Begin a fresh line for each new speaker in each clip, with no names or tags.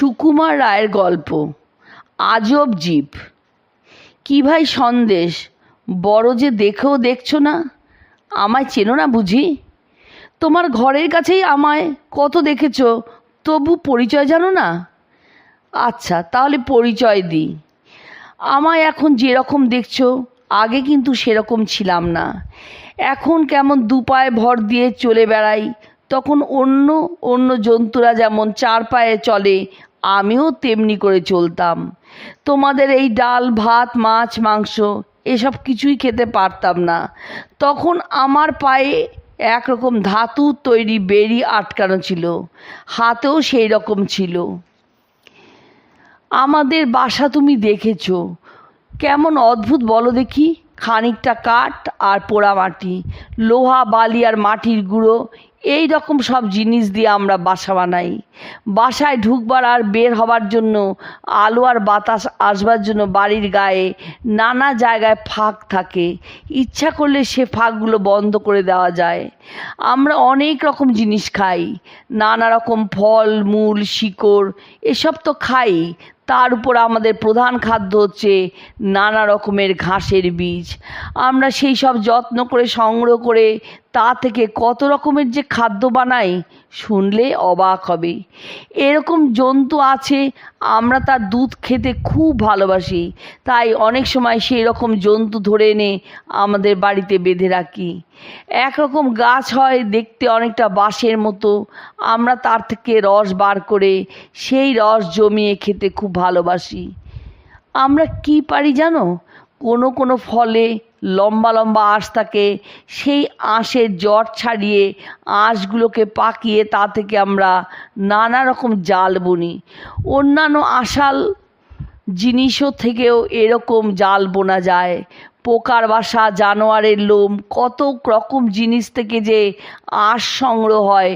সুকুমার রায়ের গল্প। আজব জীব। কী ভাই সন্দেশ, বড় যে দেখেও দেখছ না? আমায় চেনো না বুঝি? তোমার ঘরের কাছেই আমায় কত দেখেছ, তবু পরিচয় জানো না? আচ্ছা তাহলে পরিচয় দিই। আমায় এখন যেরকম দেখছ, আগে কিন্তু সেরকম ছিলাম না। এখন কেমন দু পায়ে ভর দিয়ে চলে বেড়াই, তখন অন্য অন্য জন্তুরা যেমন চার পায়ে চলে আমিও তেমনি করে চলতাম। তোমাদের এই ডাল, ভাত, মাছ, মাংস এসব কিছুই খেতে পারতাম না। তখন আমার পায়ে একরকম ধাতু তৈরি বেরি আটকানো ছিল। হাতেও সেই রকম ছিল। আমাদের বাসা তুমি দেখেছ। কেমন অদ্ভুত বলো দেখি। খানিকটা কাঠ আর পোড়া মাটি, লোহা, বালি আর মাটির গুঁড়ো, এই রকম সব জিনিস দিয়ে আমরা বাসা বানাই। বাসায় ঢুকবার আর বের হবার জন্য, আলো আর বাতাস আসবার জন্য বাড়ির গায়ে নানা জায়গায় ফাঁক থাকে। ইচ্ছা করলে সে ফাঁকগুলো বন্ধ করে দেওয়া যায়। আমরা অনেক রকম জিনিস খাই, নানা রকম ফল, মূল, শিকড়, এসব তো খাই তার উপর আমাদের প্রধান খাদ্য হচ্ছে নানা রকমের ঘাসের বীজ। আমরা সেই সব যত্ন করে, সংগ্রহ করে তা থেকে কত রকমের যে খাদ্য বানাই শুনলে অবাক হবে। এরকম জন্তু আছে, আমরা তার দুধ খেতে খুব ভালোবাসি। তাই অনেক সময় সেই রকম জন্তু ধরে এনে আমাদের বাড়িতে বেঁধে রাখি। একরকম গাছ হয় দেখতে অনেকটা বাঁশের মতো। আমরা তার থেকে রস বার করে সেই রস জমিয়ে খেতে খুব ভালোবাসি। আমরা কি পারি জানো? কোনো কোনো ফলে লম্বা লম্বা আঁশ থাকে। সেই আঁশের জট ছাড়িয়ে আঁশগুলোকে পাকিয়ে তা থেকে আমরা নানা রকম জাল বুনি। অন্যান্য আশাল জিনিসও থেকেও এরকম জাল বোনা যায়। পোকার বাসা, জানোয়ারের লোম কত রকম জিনিস থেকে যে আঁশ সংগ্রহ হয়,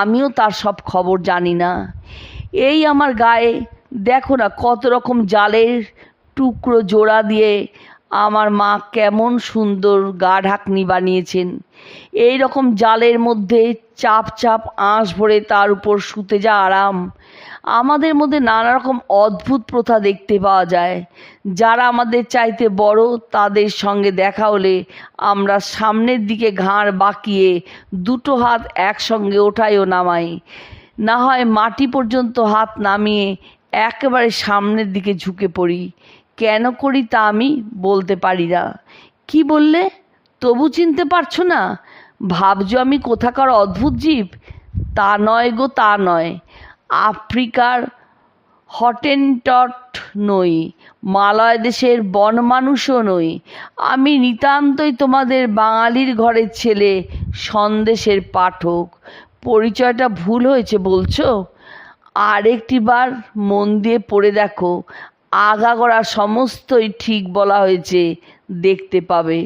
আমিও তার সব খবর জানি না। এই আমার গায়ে দেখো না কত রকম জালের টুকরো জোড়া দিয়ে আমার মা কেমন সুন্দর গা ঢাকনি বানিয়েছেন। এই রকম জালের মধ্যে চাপ চাপ আঁশ ভরে তার উপর শুতে যা আরাম। আমাদের মধ্যে নানা রকম অদ্ভুত প্রথা দেখতে পাওয়া যায়। যারা আমাদের চাইতে বড়, তাদের সঙ্গে দেখা হলে আমরা সামনের দিকে ঘাড় বাঁকিয়ে দুটো হাত একসঙ্গে ওঠাই ও নামাই। না হয় মাটি পর্যন্ত হাত নামিয়ে একেবারে সামনের দিকে ঝুঁকে পড়ি। কেন করি তা আমি বলতে পারি না। কি বললে? তবু চিনতে পারছ না? ভাবছ আমি কোথাকার অদ্ভুত জীব? তা নয় গো, তা নয়। আফ্রিকার হটেনটট নই। মালয় দেশের বন মানুষও নই। আমি নিতান্তই তোমাদের বাঙালির ঘরের ছেলে, সন্দেশের পাঠক। পরিচয়টা ভুল হয়েছে বলছো? আরেকটিবার মন দিয়ে পড়ে দেখো। আগাগোড়া সমস্তই ঠিক বলা হয়েছে দেখতে পাবে।